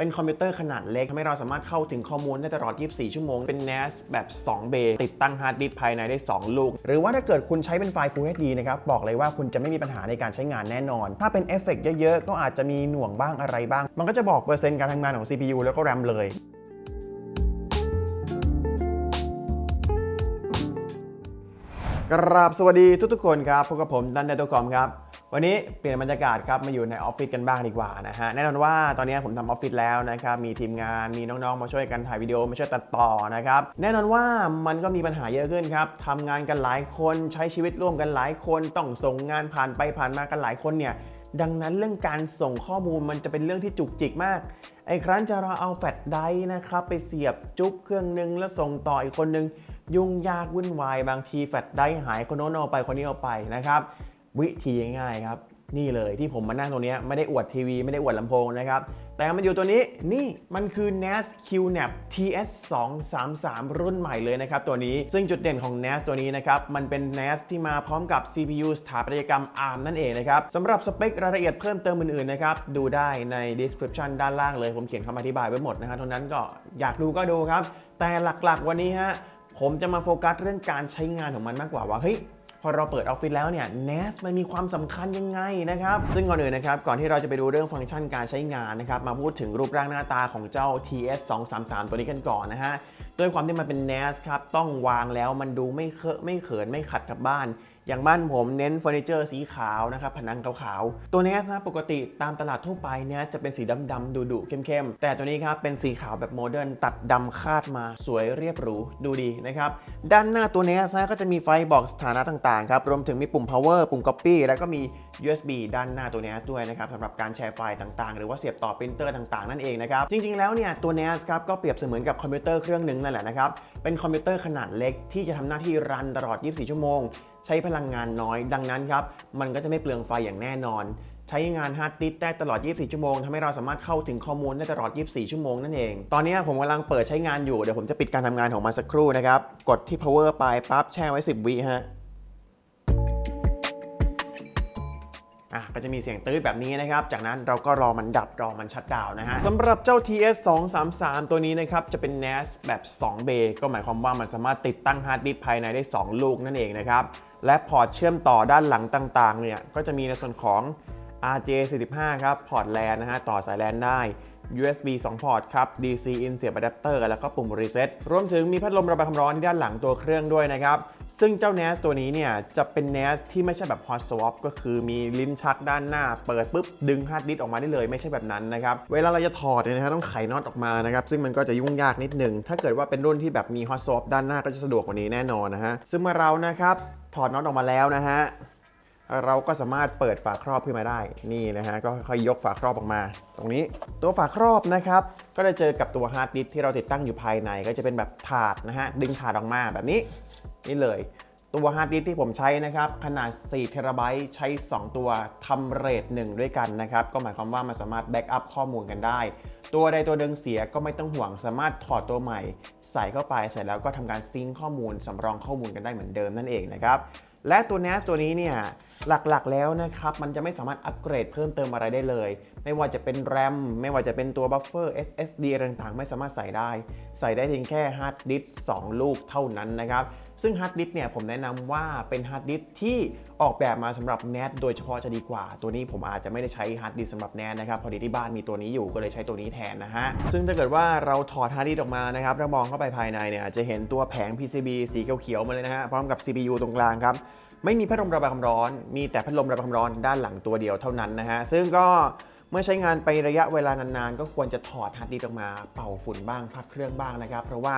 เป็นคอมพิวเตอร์ขนาดเล็กทำให้เราสามารถเข้าถึงข้อมูลได้ตลอด 24 ชั่วโมง เป็น NAS แบบ 2 เบย์ติดตั้งฮาร์ดดิสก์ภายในได้ 2 ลูก หรือว่าถ้าเกิดคุณใช้เป็นไฟล์ Full HD นะครับ บอกเลยว่าคุณจะไม่มีปัญหาในการใช้งานแน่นอน ถ้าเป็นเอฟเฟกต์เยอะๆ ก็อาจจะมีหน่วงบ้างอะไรบ้าง มันก็จะบอกเปอร์เซ็นต์การทำงานของ CPU แล้วก็ RAM เลยกราบสวัสดีทุกๆคนครับพบกับผมดันเดตคอมครับ วันนี้เปลี่ยนบรรยากาศครับมาอยู่ในออฟฟิศกันบ้างดีกว่านะฮะแน่นอนว่าตอนนี้ผมทำออฟฟิศแล้วนะครับมีทีมงานมีน้องๆมาช่วยกันถ่ายวิดีโอมาช่วยตัดต่อนะครับแน่นอนว่ามันก็มีปัญหาเยอะขึ้นครับทำงานกันหลายคนใช้ชีวิตร่วมกันหลายคนต้องส่งงานผ่านไปผ่านมากันหลายคนเนี่ยดังนั้นเรื่องการส่งข้อมูลมันจะเป็นเรื่องที่จุกจิกมากไอ้ครั้นจะเราเอาแฟลชไดรฟ์นะครับไปเสียบจุ๊บเครื่องนึงแล้วส่งต่ออีกคนนึงยุ่งยากวุ่นวายบางทีแฟลชไดรฟ์หายคนโน้นเอาไปคนนี้เอาไปนะครับ วิธีง่ายครับ นี่เลยที่ผมมานั่งตรงนี้ไม่ได้อวดทีวี ไม่ได้อวดลำโพงนะครับ แต่มันอยู่ตัวนี้นี่มันคือ NAS QNAP TS 2 3 3รุ่นใหม่เลยนะครับตัวนี้ซึ่งจุดเด่นของ NAS ตัวนี้นะครับ มันเป็น NAS ที่มาพร้อมกับ CPU สถาปัตยกรรม ARM นั่นเองนะครับสำหรับสเปครายละเอียดเพิ่มเติมอื่นๆนะครับ ดูได้ใน description ด้านล่างเลย ผมเขียนคำอธิบายไว้หมดนะฮะเท่านั้นก็อยากดูก็ดูครับ แต่หลักๆวันนี้ฮะผมจะมาโฟกัสเรื่องการใช้งานของมันมากกว่าว่าเฮ้ย พอเราเปิดออฟฟิศแล้วเนี่ย NAS มันมีความสำคัญยังไงนะครับ ซึ่งก่อนอื่นนะครับ ก่อนที่เราจะไปดูเรื่องฟังก์ชันการใช้งานนะครับ มาพูดถึงรูปร่างหน้าตาของเจ้า TS 2 3 3ตัวนี้กันก่อนนะฮะด้วยความที่มันเป็น NAS ครับ ต้องวางแล้วมันดูไม่เคอะไม่เขินไม่ขัดกับบ้าน อย่างบ้านผมเน้นเฟอร์นิเจอร์สีขาวนะครับผนังขาวๆ ตัว NAS นะปกติตามตลาดทั่วไปเนี่ยจะเป็นสีดำๆดุๆเข้มๆ แต่ตัวนี้ครับเป็นสีขาวแบบโมเดิร์นตัดดำคาดมาสวยเรียบหรูดูดีนะครับด้านหน้าตัว NAS นะก็จะมีไฟบอกสถานะต่างๆครับรวมถึงมีปุ่ม power ปุ่ม copy แล้วก็มี USB ด้านหน้าตัว NAS ด้วยนะครับสำหรับการแชร์ไฟล์ต่างๆ หรือว่าเสียบต่อปรินเตอร์ต่างๆนั่นเองนะครับจริงๆแล้วเนี่ยตัว NAS ครับก็เปรียบเสมือนกับคอมพิวเตอร์เครื่องหนึ่งนั่นแหละนะครับเป็นคอมพิวเตอร์ขนาดเล็กที่จะทำหน้าที่รันตลอด 24 ชั่วโมง ใช้พลังงานน้อย ดังนั้นครับ มันก็จะไม่เปลืองไฟอย่างแน่นอน ใช้งานฮาร์ดดิสก์ได้ตลอด 24 ชั่วโมงทำให้เราสามารถเข้าถึงข้อมูลได้ตลอด 24 ชั่วโมงนั่นเอง ตอนนี้ผมกำลังเปิดใช้งานอยู่ เดี๋ยวผมจะปิดการทำงานของมันสักครู่นะครับ กดที่ power ไปปั๊บแช่ไว้ 10 วิฮะ อะก็จะมีเสียงตื้ดแบบนี้นะครับ จากนั้นเราก็รอมันดับรอมันชัดดาวน์นะฮะสำหรับเจ้า TS 2 3 3ตัวนี้นะครับ จะเป็น NAS แบบ 2 เบย์ก็หมายความว่ามันสามารถติดตั้งฮาร์ดดิสก์ภายในได้ 2 ลูกนั่นเองนะครับ และพอร์ตเชื่อมต่อด้านหลังต่างๆเนี่ยก็จะมีในส่วนของ RJ45 ครับ พอร์ตแลนนะฮะ ต่อสายแลนได้ USB 2 พอร์ตครับ DC in เสียบอะแดปเตอร์แล้วก็ปุ่ม reset รวมถึงมีพัดลมระบายความร้อนที่ด้านหลังตัวเครื่องด้วยนะครับ ซึ่งเจ้า NAS ตัวนี้เนี่ย จะเป็น NAS ที่ไม่ใช่แบบ hot swap ก็คือมีลิ้นชักด้านหน้า เปิดปุ๊บ ดึงฮาร์ดดิสก์ออกมาได้เลยไม่ใช่แบบนั้นนะครับ เวลาเราจะถอดเนี่ยนะฮะต้องไขน็อตออกมานะครับ ซึ่งมันก็จะยุ่งยากนิดหนึงถ้าเกิดว่าเป็นรุ่นที่แบบมี hot swap ด้านหน้าก็จะสะดวกกว่านี้แน่นอนนะฮะซึ่งเมื่อเรานะครับถอดน็อตออกมาแล้วนะฮะ เราก็สามารถเปิดฝาครอบขึ้นมาได้นี่นะฮะก็ค่อยๆยกฝาครอบออกมา ตรงนี้ตัวฝาครอบนะครับก็จะเจอกับตัวฮาร์ดดิสที่เราติดตั้งอยู่ภายใน ก็จะเป็นแบบถาดนะฮะดึงถาดออกมาแบบนี้นี่เลยตัวฮาร์ดดิสที่ผมใช้นะครับขนาด4เทราไบต์ใช้ 2 ตัวทำเรทหนึ่งด้วยกันนะครับก็หมายความว่ามันสามารถแบ็กอัพข้อมูลกันได้ ตัวใดตัวหนึ่งเสียก็ไม่ต้องห่วง สามารถถอดตัวใหม่ ใส่เข้าไปเสร็จแล้วก็ทำการซิงค์ข้อมูลสำรองข้อมูลกันได้เหมือนเดิมนั่นเองนะครับ และตัว NAS ตัวนี้เนี่ยหลักๆแล้วนะครับ มันจะไม่สามารถอัปเกรดเพิ่มเติมอะไรได้เลย ไม่ว่าจะเป็น RAM ไม่ว่าจะเป็นตัวบัฟเฟอร์ SSD อะไรต่างๆ ไม่สามารถใส่ได้ ใส่ได้เพียงแค่ฮาร์ดดิสก์2ลูกเท่านั้นนะครับ ซึ่งฮาร์ดดิสก์เนี่ยผมแนะนำว่าเป็นฮาร์ดดิสก์ที่ออกแบบมาสำหรับ NAS โดยเฉพาะจะดีกว่า ตัวนี้ผมอาจจะไม่ได้ใช้ฮาร์ดดิสก์สำหรับ NAS นะครับพอดีที่บ้านมีตัวนี้อยู่ก็เลยใช้ตัวนี้แทนนะฮะซึ่งถ้าเกิดว่าเราถอดฮาร์ดดิสก์ออกมานะครับแล้วมองเข้าไปภายในเนี่ยจะเห็นตัวแผง PCB สีเขียวๆมาเลยนะฮะพร้อมกับ CPU ตรงกลางครับไม่มีพัดลมระบายความร้อน มีแต่พัดลมระบายความร้อนด้านหลังตัวเดียวเท่านั้นนะฮะซึ่งก็ เมื่อใช้งานไประยะเวลานานๆ ก็ควรจะถอดฮาร์ดดิสก์ออกมาเป่าฝุ่นบ้างพักเครื่องบ้างนะครับ เพราะว่า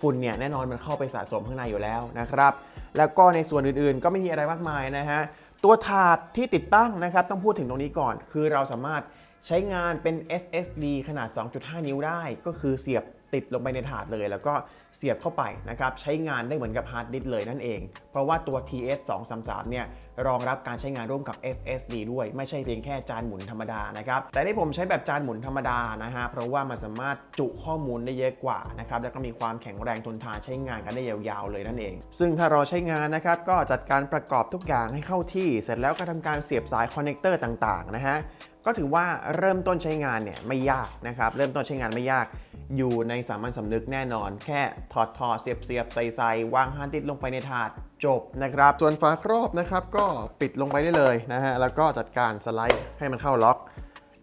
ฝุ่นเนี่ยแน่นอนมันเข้าไปสะสมข้างในอยู่แล้วนะครับ แล้วก็ในส่วนอื่นๆ ก็ไม่มีอะไรมากมายนะฮะตัวถาดที่ติดตั้งนะครับต้องพูดถึงตรงนี้ก่อน คือเราสามารถใช้งานเป็น SSD ขนาด 2.5 นิ้วได้ ก็คือเสียบ ติดลงไปในถาดเลย แล้วก็เสียบเข้าไปนะครับใช้งานได้เหมือนกับฮาร์ดดิสเลยนั่นเอง เพราะว่าตัว TS 233เนี่ยรองรับการใช้งานร่วมกับ SSD ด้วย ไม่ใช่เพียงแค่จานหมุนธรรมดานะครับแต่ที่ผมใช้แบบจานหมุนธรรมดานะฮะเพราะว่ามันสามารถจุข้อมูลได้เยอะกว่านะครับแล้วก็มีความแข็งแรงทนทานใช้งานกันได้ยาวๆเลยนั่นเอง ซึ่งถ้าเรอใช้งานนะครับก็จัดการประกอบทุกอย่างให้เข้าที่ เสร็จแล้วก็ทำการเสียบสายคอนเนคเตอร์ต่างๆนะฮะก็ถือว่าเริ่มต้นใช้งานเนี่ยไม่ยากนะครับ เริ่มต้นใช้งานไม่ยาก อยู่ในสามัญสำนึกแน่นอน แค่ถอดถอดเสียบเสียบใส่ใส่วางฮาร์ดดิสก์ลงไปในถาดจบนะครับ ส่วนฝาครอบนะครับก็ปิดลงไปได้เลยนะฮะ แล้วก็จัดการสไลด์ให้มันเข้าล็อก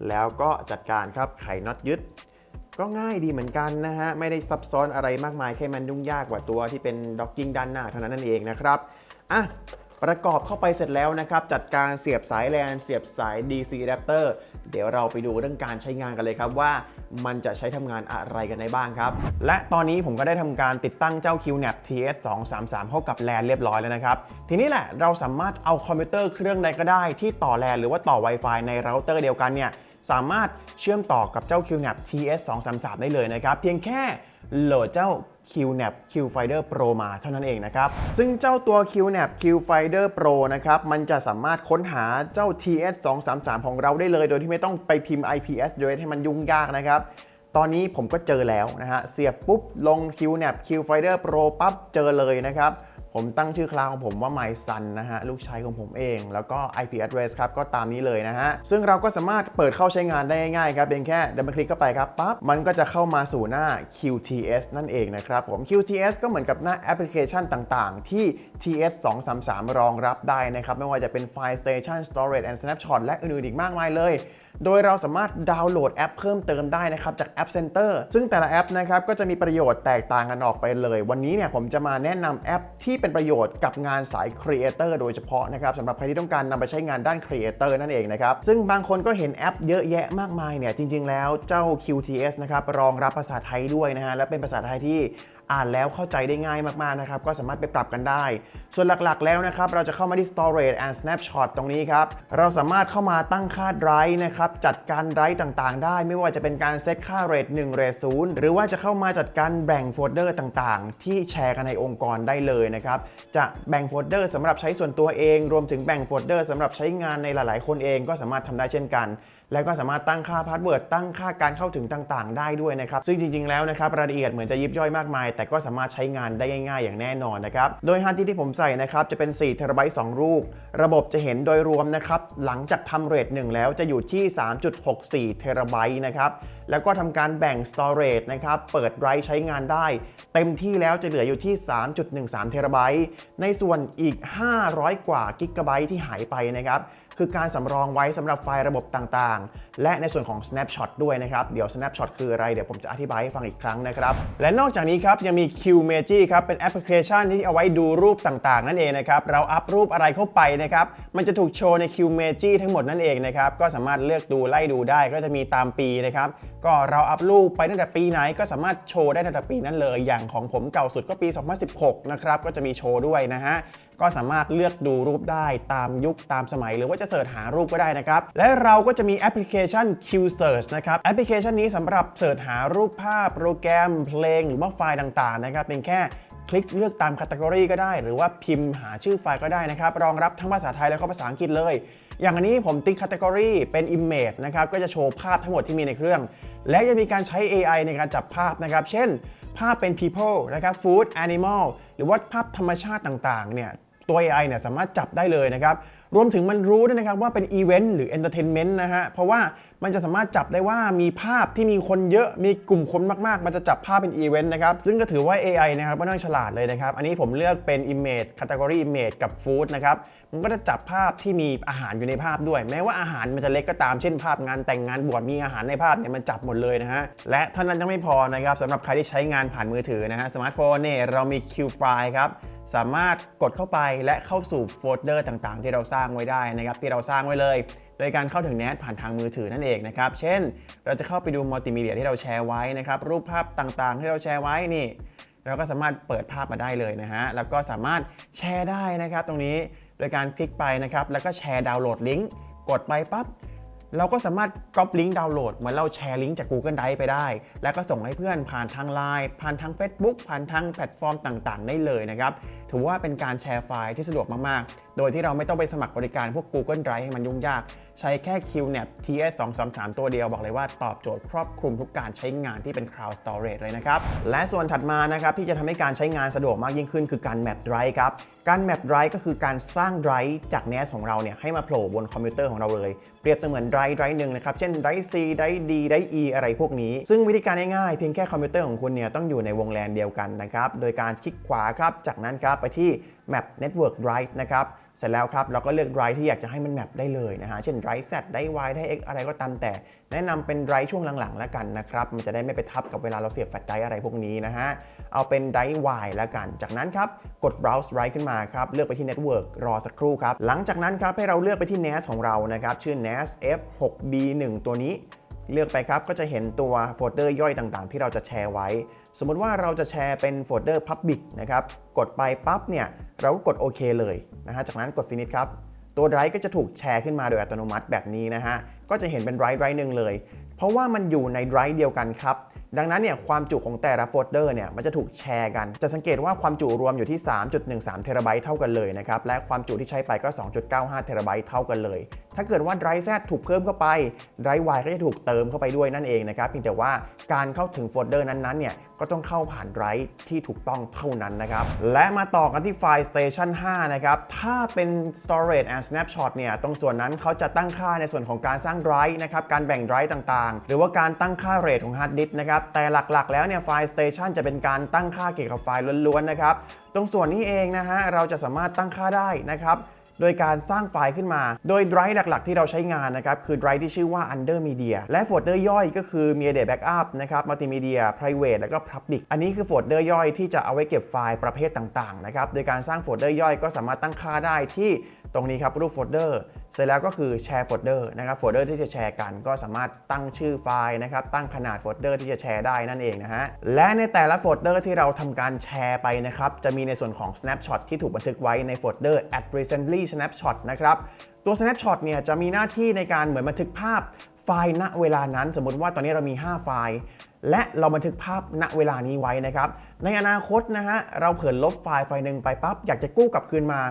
แล้วก็จัดการครับไขน็อตยึด ก็ง่ายดีเหมือนกันนะฮะ ไม่ได้ซับซ้อนอะไรมากมายแค่มันยุ่งยากกว่าตัวที่เป็นด็อกกิ้งด้านหน้าเท่านั้นนั่นเองนะครับอะประกอบเข้าไปเสร็จแล้วนะครับ จัดการเสียบสายแลนเสียบสาย DC adapter เดี๋ยวเราไปดูเรื่องการใช้งานกันเลยครับว่า มันจะใช้ทำงานอะไรกันได้บ้างครับ และตอนนี้ผมก็ได้ทำการติดตั้งเจ้า QNAP TS 233เข้ากับแลนเรียบร้อยแล้วนะครับ ทีนี้แหละเราสามารถเอาคอมพิวเตอร์เครื่องใดก็ได้ที่ต่อแลนหรือว่าต่อ Wi-Fi ในเราเตอร์เดียวกันเนี่ยสามารถเชื่อมต่อกับเจ้า QNAP TS 233ได้เลยนะครับ เพียงแค่โหลดเจ้า QNAP QFinder Pro มาเท่านั้นเองนะครับ ซึ่งเจ้าตัว QNAP QFinder Pro นะครับ มันจะสามารถค้นหาเจ้า TS 233 ของเราได้เลย โดยที่ไม่ต้องไปพิมพ์ IP address ให้มันยุ่งยากนะครับ ตอนนี้ผมก็เจอแล้วนะฮะ เสียบปุ๊บ ลง QNAP QFinder Pro ปั๊บ เจอเลยนะครับ ผมตั้งชื่อคลาวของผมว่า My Sun นะฮะ ลูกชายของผมเอง แล้วก็ IP address ครับ ก็ตามนี้เลยนะฮะ ซึ่งเราก็สามารถเปิดเข้าใช้งานได้ง่ายๆครับ เพียงแค่เดินมาคลิกเข้าไปครับปั๊บ มันก็จะเข้ามาสู่หน้า QTS นั่นเองนะครับผม QTS ก็เหมือนกับหน้าแอปพลิเคชันต่างๆ ที่ TS 233รองรับได้นะครับ ไม่ว่าจะเป็น File Station Storage and Snapshot และอื่นๆอีกมากมายเลย โดยเราสามารถดาวน์โหลดแอปเพิ่มเติมได้นะครับจาก App Center ซึ่งแต่ละแอปนะครับก็จะมีประโยชน์แตกต่างกันออกไปเลย วันนี้เนี่ยผมจะมาแนะนำแอปที่เป็นประโยชน์กับงานสาย Creator โดยเฉพาะนะครับสำหรับใครที่ต้องการนำไปใช้งานด้าน Creator นั่นเองนะครับซึ่งบางคนก็เห็นแอปเยอะแยะมากมายเนี่ยจริง ๆ แล้วเจ้า QTS นะครับรองรับภาษาไทยด้วยนะฮะและเป็นภาษาไทยที่ อ่านแล้วเข้าใจได้ง่ายมากๆนะครับ ก็สามารถไปปรับกันได้ ส่วนหลักๆแล้วนะครับ เราจะเข้ามาที่ storage and snapshot ตรงนี้ครับ เราสามารถเข้ามาตั้งค่า drive นะครับ จัดการ drive ต่างๆ ได้ ไม่ว่าจะเป็นการเซตค่า rate 1 rate 0หรือว่าจะเข้ามาจัดการแบ่งโฟลเดอร์ต่างๆ ที่แชร์กันในองค์กรได้เลยนะครับ จะแบ่งโฟลเดอร์สำหรับใช้ส่วนตัวเอง รวมถึงแบ่งโฟลเดอร์สำหรับใช้งานในหลาย ๆ คนเองก็สามารถทำได้เช่นกัน แล้วก็สามารถตั้งค่าพาสเวิร์ดตั้งค่าการเข้าถึงต่างๆ ได้ด้วยนะครับซึ่งจริงๆแล้วนะครับรายละเอียดเหมือนจะยิบย่อยมากมาย แต่ก็สามารถใช้งานได้ง่ายๆ อย่างแน่นอนนะครับโดยฮาร์ดดิสก์ที่ผมใส่นะครับจะเป็น4เทราไบต์2ลูกระบบจะเห็นโดยรวมนะครับหลังจากทำเรทหนึ่งแล้วจะอยู่ที่ 3.64 เทราไบต์นะครับแล้วก็ทำการแบ่ง storage นะครับเปิดไรใช้งานได้ เต็มที่แล้วจะเหลืออยู่ที่ 3.13 เทราไบต์ในส่วนอีก 500 กว่ากิกะไบต์ที่หายไปนะครับคือการสำรองไว้สำหรับไฟล์ระบบต่างๆ และในส่วนของ snapshot ด้วยนะครับ เดี๋ยว snapshot คืออะไร เดี๋ยวผมจะอธิบายให้ฟังอีกครั้งนะครับ และนอกจากนี้ครับยังมี QMagi ครับเป็นแอปพลิเคชันที่เอาไว้ดูรูปต่างๆ นั่นเองนะครับเราอัพรูปอะไรเข้าไปนะครับมันจะถูกโชว์ใน QMagi ทั้งหมดนั่นเองนะครับก็สามารถเลือกดูไล่ดูได้ก็จะมีตามปีนะครับก็เราอัพรูปไปตั้งแต่ปีไหนก็สามารถโชว์ได้ตั้งแต่ปีนั้นเลย อย่างของผมเก่าสุดก็ปี 2016 นะครับก็จะมีโชว์ด้วยนะฮะ ก็สามารถเลือกดูรูปได้ตามยุคตามสมัย หรือว่าจะเสิร์ชหารูปก็ได้นะครับ และเราก็จะมีแอปพลิเคชัน Q Search นะครับ แอปพลิเคชันนี้สำหรับเสิร์ชหารูปภาพ โปรแกรม เพลง หรือว่าไฟล์ต่างๆนะครับเป็นแค่คลิกเลือกตามคัต e g o r y ก็ได้ หรือว่าพิมพ์หาชื่อไฟล์ก็ได้นะครับ รองรับทั้งภาษาไทยและก็ภาษาอังกฤษเลย อย่างอันนี้ผมติ๊กคัต e g o r y เป็น Image นะครับ ก็จะโชว์ภาพทั้งหมดที่มีในเครื่อง และยังมีการใช้ AI ในการจับภาพนะครับ เช่น ภาพเป็น people นะครับ food animal หรือว่าภาพธรรมชาติต่างๆ เนี่ย ตัว AI เนี่ยสามารถจับได้เลยนะครับ รวมถึงมันรู้ด้วยนะครับว่าเป็นอีเวนต์หรือเอนเตอร์เทนเมนต์นะฮะ เพราะว่ามันจะสามารถจับได้ว่ามีภาพที่มีคนเยอะ มีกลุ่มคนมากๆ มันจะจับภาพเป็นอีเวนต์นะครับ ซึ่งก็ถือว่า AI นะครับก็ต้องฉลาดเลยนะครับ อันนี้ผมเลือกเป็น Image Category Image กับ Food นะครับ มันก็จะจับภาพที่มีอาหารอยู่ในภาพด้วย แม้ว่าอาหารมันจะเล็กก็ตาม เช่นภาพงานแต่งงานบวช มีอาหารในภาพเนี่ยมันจับหมดเลยนะฮะ และเท่านั้นยังไม่พอนะครับสำหรับใครที่ใช้งานผ่านมือถือนะฮะ สมาร์ทโฟนเนี่ยเรามี Q File ครับ สามารถกดเข้าไปและเข้าสู่โฟลเดอร์ต่างๆ ที่เราสร้างไว้ได้นะครับที่เราสร้างไว้เลย โดยการเข้าถึง NAT ผ่านทางมือถือนั่นเองนะครับเช่น เราจะเข้าไปดูมัลติมีเดียที่เราแชร์ไว้นะครับรูปภาพต่างๆ ที่เราแชร์ไว้นี่เราก็สามารถเปิดภาพมาได้เลยนะฮะแล้วก็สามารถแชร์ได้นะครับตรงนี้โดยการคลิกไปนะครับแล้วก็แชร์ดาวน์โหลดลิงก์กดไปปั๊บ เราก็สามารถก๊อปลิงก์ดาวน์โหลดเหมือนเราแชร์ลิงก์จาก Google Drive ไปได้ แล้วก็ส่งให้เพื่อนผ่านทาง Line ผ่านทาง Facebook ผ่านทางแพลตฟอร์มต่าง ๆ ได้เลยนะครับ ถือว่าเป็นการแชร์ไฟล์ที่สะดวกมาก ๆโดยที่เราไม่ต้องไปสมัครบริการพวก Google Drive ให้มันยุ่งยาก ใช้แค่ QNAP TS 2 3 3 ตัวเดียวบอกเลยว่าตอบโจทย์ครอบคลุมทุกการใช้งานที่เป็น Cloud Storage เลยนะครับ และส่วนถัดมานะครับที่จะทำให้การใช้งานสะดวกมากยิ่งขึ้นคือการ Map Drive ครับการ Map Drive ก็คือการสร้าง Drive จาก NAS ของเราเนี่ยให้มาโผล่บนคอมพิวเตอร์ของเราเลย เปรียบเสมือน Drive Drive หนึ่งนะครับ เช่น Drive C Drive D Drive E อะไรพวกนี้ ซึ่งวิธีการง่ายๆ เพียงแค่คอมพิวเตอร์ของคุณเนี่ยต้องอยู่ในวงแลนเดียวกันนะครับ โดยการคลิกขวาครับ จากนั้นครับไปที่ Map Network Drive นะครับ เสร็จแล้วครับ เราก็เลือก drive ที่อยากจะให้มันแมปได้เลยนะฮะ เช่น drive Z drive Y drive X อะไรก็ตามแต่ แนะนำเป็น drive ช่วงหลังๆ แล้วกันนะครับ มันจะได้ไม่ไปทับกับเวลาเราเสียบแฟลชไดรฟ์อะไรพวกนี้นะฮะ เอาเป็น drive Y แล้วกัน จากนั้นครับ กด browse drive ขึ้นมาครับ เลือกไปที่ network รอสักครู่ครับ หลังจากนั้นครับให้เราเลือกไปที่ NAS ของเรานะครับ ชื่อ NAS F6B1 ตัวนี้ เลือกไปครับก็จะเห็นตัวโฟลเดอร์ย่อยต่างๆ ที่เราจะแชร์ไว้ สมมุติว่าเราจะแชร์เป็นโฟลเดอร์ Public นะครับกดไปปั๊บเนี่ยเราก็กดโอเคเลยนะฮะจากนั้นกด Finish ครับตัวไดรฟ์ก็จะถูกแชร์ขึ้นมาโดยอัตโนมัติแบบนี้นะฮะก็จะเห็นเป็นไดรฟ์ไดรฟ์หนึ่งเลย เพราะว่ามันอยู่ในไดรฟ์เดียวกันครับ ดังนั้นเนี่ยความจุของแต่ละโฟลเดอร์เนี่ยมันจะถูกแชร์กัน จะสังเกตว่าความจุรวมอยู่ที่ 3.13 เทราไบต์เท่ากันเลยนะครับ และความจุที่ใช้ไปก็ 2.95 เทราไบต์เท่ากันเลย ถ้าเกิดว่าไดรฟ์ Z ถูกเพิ่มเข้าไปไดรฟ์ Y ก็จะถูกเติมเข้าไปด้วยนั่นเองนะครับ เพียงแต่ว่าการเข้าถึงโฟลเดอร์นั้นๆเนี่ยก็ต้องเข้าผ่านไดรฟ์ที่ถูกต้องเท่านั้นนะครับ และมาต่อกันที่ไฟล์ Station 5 นะครับ ถ้าเป็น Storage and Snapshot เนี่ย ตรงส่วนนั้นเขาจะตั้งค่าในส่วนของการสร้างไดรฟ์นะครับ การแบ่งไดรฟ์ต่างๆ หรือว่าการตั้งค่าเรทของฮาร์ดดิสก์นะครับแต่หลักๆ แล้วเนี่ยไฟล์ Station จะเป็นการตั้งค่าเกี่ยวกับไฟล์ล้วนๆนะครับ ตรงส่วนนี้เองนะฮะเราจะสามารถตั้งค่าได้นะครับโดยการสร้างไฟล์ขึ้นมา โดยไดรฟ์หลัก ๆ ที่เราใช้งานนะครับ คือไดรฟ์ที่ชื่อว่า Under Media และโฟลเดอร์ย่อยก็คือ Media Backup นะครับ Multimedia Private แล้วก็ Public อันนี้คือโฟลเดอร์ย่อยที่จะเอาไว้เก็บไฟล์ประเภทต่าง ๆ นะครับ โดยการสร้างโฟลเดอร์ย่อยก็สามารถตั้งค่าได้ที่ ตรงนี้ครับรูปโฟลเดอร์เสร็จแล้วก็คือแชร์โฟลเดอร์นะครับโฟลเดอร์ที่จะแชร์กันก็สามารถตั้งชื่อไฟล์นะครับตั้งขนาดโฟลเดอร์ที่จะแชร์ได้นั่นเองนะฮะและในแต่ละโฟลเดอร์ที่เราทำการแชร์ไปนะครับจะมีในส่วนของ snapshot ที่ถูกบันทึกไว้ในโฟลเดอร์ at recently snapshot นะครับตัว snapshot เนี่ยจะมีหน้าที่ในการเหมือนบันทึกภาพไฟล์ณเวลานั้น สมมติว่าตอนนี้เรามี 5 ไฟล์และเราบันทึกภาพณเวลานี้ไว้นะครับ ในอนาคตนะฮะ เราเผลอลบไฟล์ไฟล์หนึ่งไปปั๊บ อยากจะกู้กลับคืนมา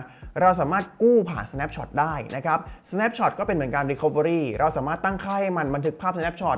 เราสามารถกู้ผ่าน snapshot ได้นะครับ snapshot ก็เป็นเหมือนการ recovery เราสามารถตั้งค่าให้มันบันทึกภาพ snapshot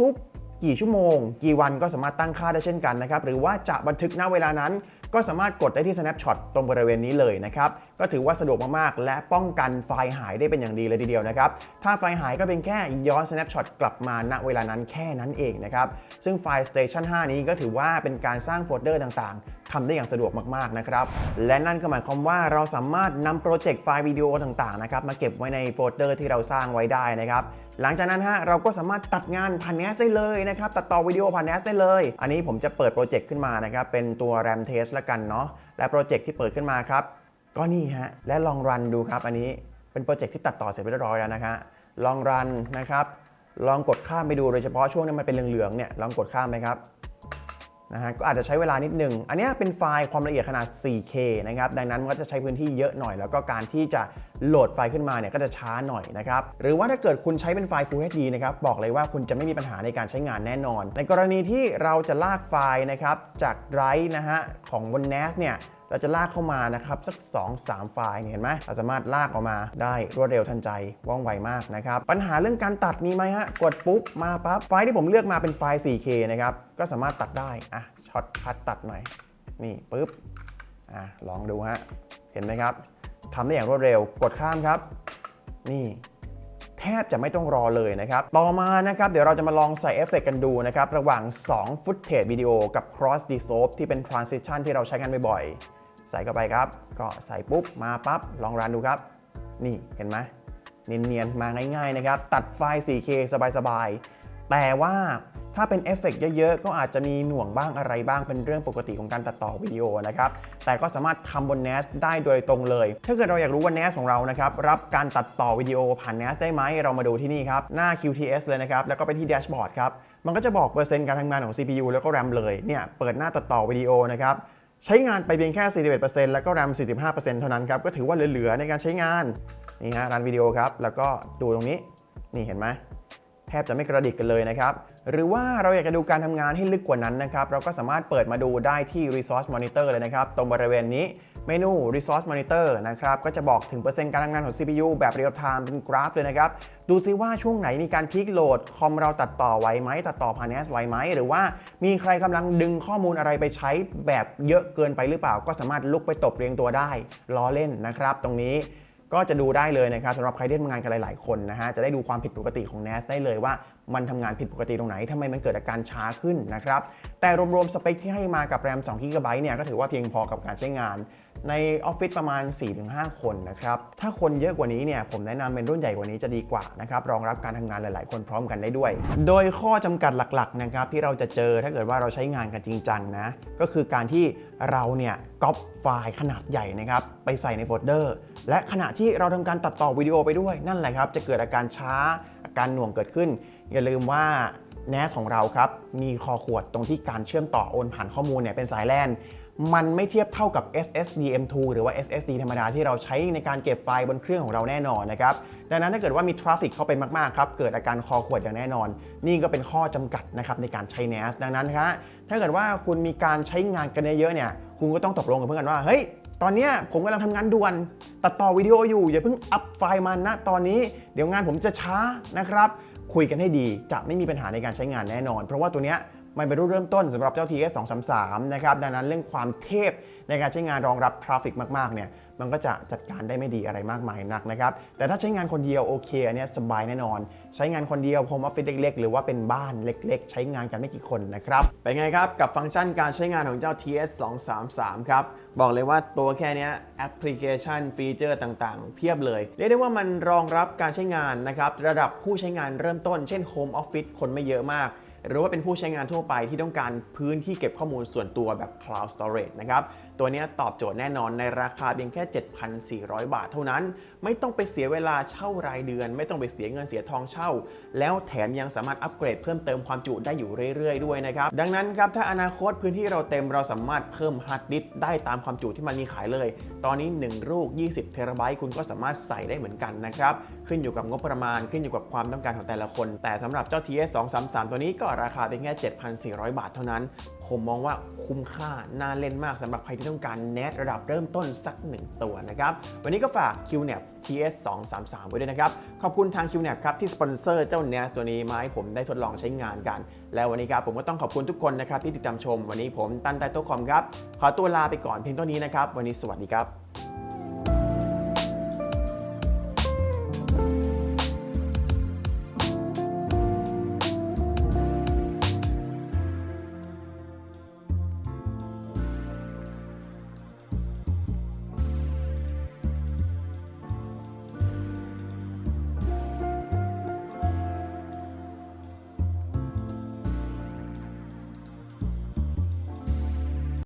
ทุก ๆ กี่ชั่วโมง กี่วันก็สามารถตั้งค่าได้เช่นกันนะครับ หรือว่าจะบันทึกณเวลานั้น ก็สามารถกดได้ที่ snapshot ตรงบริเวณนี้เลยนะครับ ก็ถือว่าสะดวกมากๆ และป้องกันไฟล์หายได้เป็นอย่างดีเลยทีเดียวนะครับ ถ้าไฟล์หายก็เป็นแค่ย้อน snapshot กลับมาณเวลานั้นแค่นั้นเองนะครับ ซึ่งไฟล์ station 5 นี้ก็ถือว่าเป็นการสร้างโฟลเดอร์ต่างๆทำได้อย่างสะดวกมากๆนะครับ และนั่นก็หมายความว่าเราสามารถนำโปรเจกต์ไฟล์วิดีโอต่างๆนะครับมาเก็บไว้ในโฟลเดอร์ที่เราสร้างไว้ได้นะครับหลังจากนั้นฮะเราก็สามารถตัดงานผ่าน NAS ได้เลยนะครับตัดต่อวิดีโอผ่าน NAS ได้เลย อันนี้ผมจะเปิดโปรเจกต์ขึ้นมานะครับเป็นตัว RAM test ละกันเนาะและโปรเจกต์ที่เปิดขึ้นมาครับ ก็นี่ฮะและลองรันดูครับอันนี้เป็นโปรเจกต์ที่ตัดต่อเสร็จเรียบร้อยแล้วนะครับลองรันนะครับ ลองกดข้ามไปดูโดยเฉพาะช่วงนี้มันเป็นเหลืองๆเนี่ยลองกดข้ามไหมครับ นะฮะก็อาจจะใช้เวลานิดนึง อันนี้เป็นไฟล์ความละเอียดขนาด 4K นะครับ ดังนั้นมันก็จะใช้พื้นที่เยอะหน่อย แล้วก็การที่จะโหลดไฟล์ขึ้นมาเนี่ยก็จะช้าหน่อยนะครับ หรือว่าถ้าเกิดคุณใช้เป็นไฟล์ Full HD นะครับ บอกเลยว่าคุณจะไม่มีปัญหาในการใช้งานแน่นอน ในกรณีที่เราจะลากไฟล์นะครับจากไดรฟ์นะฮะของบน NAS เนี่ย เราจะลากเข้ามานะครับสัก 2-3 ไฟล์เนี่ยเห็นไหมเราสามารถลากออกมาได้รวดเร็วทันใจว่องไวมากนะครับปัญหาเรื่องการตัดมีไหมฮะกดปุ๊บมาปั๊บไฟล์ที่ผมเลือกมาเป็นไฟล์ 4K นะครับก็สามารถตัดได้อะช็อตคัดตัดหน่อยนี่ปุ๊บอะลองดูฮะเห็นไหมครับทำได้อย่างรวดเร็วกดข้ามครับ นี่แทบจะไม่ต้องรอเลยนะครับ ต่อมานะครับ เดี๋ยวเราจะมาลองใส่เอฟเฟกต์กันดูนะครับ ระหว่าง2 footage วิดีโอกับ cross dissolve ที่เป็น transition ที่เราใช้กันบ่อยๆ ใส่เข้าไปครับ ก็ใส่ปุ๊บมาปั๊บลองรันดูครับ นี่เห็นไหมเนียนๆมาง่ายๆนะครับ ตัดไฟล์ 4K สบายๆ แต่ว่าถ้าเป็นเอฟเฟกต์เยอะๆ ก็อาจจะมีหน่วงบ้างอะไรบ้างเป็นเรื่องปกติของการตัดต่อวิดีโอนะครับ แต่ก็สามารถทำบน NAS ได้โดยตรงเลย ถ้าเกิดเราอยากรู้ว่า NAS ของเรานะครับ รับการตัดต่อวิดีโอผ่าน NAS ได้ไหม เรามาดูที่นี่ครับ หน้า QTS เลยนะครับ แล้วก็ไปที่แดชบอร์ดครับ มันก็จะบอกเปอร์เซ็นต์การทำงานของ CPU แล้วก็ RAM เลย เนี่ย เปิดหน้าตัดต่อวิดีโอนะครับ ใช้งานไปเพียงแค่ 41%แล้วก็ RAM 45%เท่านั้นครับ ก็ถือว่าเหลือๆในการใช้งาน นี่ฮะรันวิดีโอครับ แล้วก็ดูตรงนี้ นี่เห็นไหม ทบจะไม่กระดิกกันเลยนะครับ หรือว่าเราอยากจะดูการทำงานให้ลึกกว่านั้นนะครับ เราก็สามารถเปิดมาดูได้ที่ Resource Monitor เลยนะครับ ตรงบริเวณนี้เมนู Resource Monitor นะครับ ก็จะบอกถึงเปอร์เซ็นต์การทำงานของ CPU แบบ Real Time เป็นกราฟเลยนะครับ ดูซิว่าช่วงไหนมีการพีคโหลด คอมเราตัดต่อไวไหม ตัดต่อผ่าน NAS ไวไหม หรือว่ามีใครกำลังดึงข้อมูลอะไรไปใช้แบบเยอะเกินไปหรือเปล่า ก็สามารถลุกไปตบเรียงตัวได้ล้อเล่นนะครับ ตรงนี้ ก็จะดูได้เลยนะครับสำหรับใครที่ทำงานกันหลาย ๆ คนนะฮะจะได้ดูความผิดปกติของ NAS ได้เลยว่ามันทำงานผิดปกติตรงไหนทำไมมันเกิดอาการช้าขึ้นนะครับแต่รวมๆสเปคที่ให้มากับแรม2 GB เนี่ยก็ถือว่าเพียงพอกับการใช้งาน ในออฟฟิศประมาณ 4-5 คนนะครับ ถ้าคนเยอะกว่านี้เนี่ยผมแนะนำเป็นรุ่นใหญ่กว่านี้จะดีกว่านะครับรองรับการทำงานหลาย ๆ คนพร้อมกันได้ด้วย โดยข้อจำกัดหลัก ๆ นะครับที่เราจะเจอถ้าเกิดว่าเราใช้งานกันจริงจังนะ ก็คือการที่เราเนี่ยก๊อปไฟล์ขนาดใหญ่นะครับไปใส่ในโฟลเดอร์ และขณะที่เราทำการตัดต่อวิดีโอไปด้วยนั่นแหละครับ จะเกิดอาการช้าอาการหน่วงเกิดขึ้น อย่าลืมว่า NAS ของเราครับ มีคอขวดตรงที่การเชื่อมต่อโอนผ่านข้อมูลเนี่ยเป็นสายแลน มันไม่เทียบเท่ากับ SSD M2 หรือว่า SSD ธรรมดาที่เราใช้ในการเก็บไฟล์บนเครื่องของเราแน่นอนนะครับ ดังนั้นถ้าเกิดว่ามีทราฟฟิกเข้าไปมาก ๆ ครับ เกิดอาการคอขวดอย่างแน่นอน นี่ก็เป็นข้อจำกัดนะครับในการใช้ NAS ดังนั้นครับถ้าเกิดว่าคุณมีการใช้งานกันเยอะๆเนี่ย คุณก็ต้องตกลงกับเพื่อนกันว่า เฮ้ย ตอนนี้ผมกำลังทำงานด่วน ตัดต่อวิดีโออยู่ อย่าเพิ่งอัพไฟล์มาณตอนนี้ เดี๋ยวงานผมจะช้านะครับ คุยกันให้ดี จะไม่มีปัญหาในการใช้งานแน่นอน เพราะว่าตัวเนี้ย มันเป็นรุ่นเริ่มต้นสำหรับเจ้า TS 233นะครับดังนั้นเรื่องความเทพในการใช้งานรองรับทราฟิกมากๆเนี่ยมันก็จะจัดการได้ไม่ดีอะไรมากมายนักนะครับแต่ถ้าใช้งานคนเดียวโอเคอันเนี้ยสบายแน่นอน ใช้งานคนเดียวโฮมออฟฟิศเล็กๆ หรือว่าเป็นบ้านเล็กๆ ใช้งานกันไม่กี่คนนะครับเป็นไงครับกับฟังก์ชันการใช้งานของเจ้า TS 233ครับบอกเลยว่าตัวแค่เนี้ยแอปพลิเคชันฟีเจอร์ต่างๆ เพียบเลย เรียกได้ว่ามันรองรับการใช้งานนะครับระดับผู้ใช้งานเริ่มต้น เช่น Home Office คนไม่เยอะมาก หรือว่าเป็นผู้ใช้งานทั่วไปที่ต้องการพื้นที่เก็บข้อมูลส่วนตัวแบบ Cloud Storage นะครับตัวนี้ตอบโจทย์แน่นอนในราคาเพียงแค่ 7,400 บาทเท่านั้น ไม่ต้องไปเสียเวลาเช่ารายเดือน ไม่ต้องไปเสียเงินเสียทองเช่า แล้วแถมยังสามารถอัปเกรดเพิ่มเติมความจุได้อยู่เรื่อยๆด้วยนะครับ ดังนั้นครับถ้าอนาคตพื้นที่เราเต็มเราสามารถเพิ่มฮาร์ดดิสก์ได้ตามความจุที่มันมีขายเลย ตอนนี้ 1 ลูก 20 เทราไบต์คุณก็สามารถใส่ได้เหมือนกันนะครับขึ้นอยู่กับงบประมาณขึ้นอยู่กับความต้องการของแต่ละคน แต่สำหรับเจ้า TS 233 ตัวนี้ก็ราคาเป็นแค่ 7,400 บาทเท่านั้น ผมมองว่าคุ้มค่า น่าเล่นมากสำหรับใครที่ต้องการแนทระดับเริ่มต้นสัก1ตัวนะครับ วันนี้ก็ฝาก QNAP TS 233ไว้ด้วยนะครับ ขอบคุณทาง QNAP ครับที่สปอนเซอร์เจ้าแนสตัวนี้มาให้ผมได้ทดลองใช้งานกัน แล้ววันนี้ครับผมก็ต้องขอบคุณทุกคนนะครับที่ติดตามชม วันนี้ผมตันไตโตคอมครับ ขอตัวลาไปก่อนเพียงเท่านี้นะครับ วันนี้สวัสดีครับ